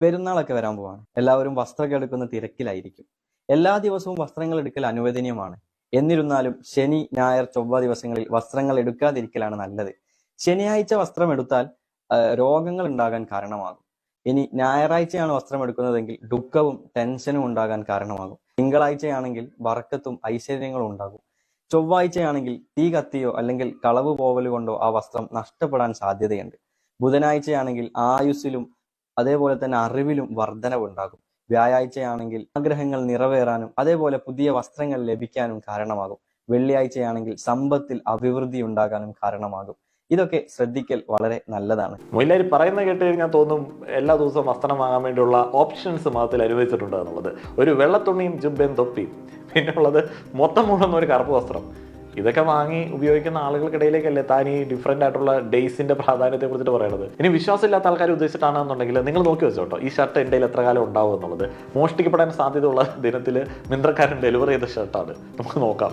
പെരുന്നാളൊക്കെ വരാൻ പോവാണ്. എല്ലാവരും വസ്ത്രമൊക്കെ എടുക്കുന്ന തിരക്കിലായിരിക്കും. എല്ലാ ദിവസവും വസ്ത്രങ്ങൾ എടുക്കൽ അനുവദനീയമാണ്. എന്നിരുന്നാലും ശനി ഞായർ ചൊവ്വ ദിവസങ്ങളിൽ വസ്ത്രങ്ങൾ എടുക്കാതിരിക്കലാണ് നല്ലത്. ശനിയാഴ്ച വസ്ത്രം എടുത്താൽ രോഗങ്ങൾ ഉണ്ടാകാൻ കാരണമാകും. ഇനി ഞായറാഴ്ചയാണ് വസ്ത്രം എടുക്കുന്നതെങ്കിൽ ദുഃഖവും ടെൻഷനും ഉണ്ടാകാൻ കാരണമാകും. തിങ്കളാഴ്ചയാണെങ്കിൽ വറക്കത്തും ഐശ്വര്യങ്ങളും ഉണ്ടാകും. ചൊവ്വാഴ്ചയാണെങ്കിൽ തീ കത്തിയോ അല്ലെങ്കിൽ കളവ് പോവലുകൊണ്ടോ ആ വസ്ത്രം നഷ്ടപ്പെടാൻ സാധ്യതയുണ്ട്. ബുധനാഴ്ചയാണെങ്കിൽ ആയുസ്സിലും അതേപോലെ തന്നെ അറിവിലും വർധനവുണ്ടാകും. വ്യാഴാഴ്ചയാണെങ്കിൽ ആഗ്രഹങ്ങൾ നിറവേറാനും അതേപോലെ പുതിയ വസ്ത്രങ്ങൾ ലഭിക്കാനും കാരണമാകും. വെള്ളിയാഴ്ചയാണെങ്കിൽ സമ്പത്തിൽ അഭിവൃദ്ധി ഉണ്ടാകാനും കാരണമാകും. ഇതൊക്കെ ശ്രദ്ധിക്കൽ വളരെ നല്ലതാണ്. മൊയിലാരി പറയുന്ന കേട്ട് കഴിഞ്ഞാൽ തോന്നും എല്ലാ ദിവസവും വസ്ത്രം വാങ്ങാൻ വേണ്ടിയുള്ള ഓപ്ഷൻസ് മതത്തിൽ അനുവദിച്ചിട്ടുണ്ട് എന്നുള്ളത്. ഒരു വെള്ളത്തുണിയും ജുബയും തൊപ്പിയും. പിന്നെ ഉള്ളത് മൊത്തം മുഴുവൻ ഒരു കറുപ്പ് വസ്ത്രം. ഇതൊക്കെ വാങ്ങി ഉപയോഗിക്കുന്ന ആളുകൾക്കിടയിലേക്കല്ലേ താൻ ഈ ഡിഫറെന്റ് ആയിട്ടുള്ള ഡേയ്സിന്റെ പ്രാധാന്യത്തെ കുറിച്ചിട്ട് പറയണത്? ഇനി വിശ്വാസമില്ലാത്ത ആൾക്കാർ ഉദ്ദേശിച്ചിട്ടാണെന്നുണ്ടെങ്കിൽ നിങ്ങൾ നോക്കി വെച്ചോട്ടോ ഈ ഷർട്ട് എന്റെ എത്ര കാലം ഉണ്ടാവും എന്നുള്ളത്. മോഷ്ടിക്കപ്പെടാൻ സാധ്യതയുള്ള ദിനത്തിൽ മിന്ത്രക്കാരൻ ഡെലിവറി ചെയ്ത ഷർട്ടാണ് നമുക്ക് നോക്കാം.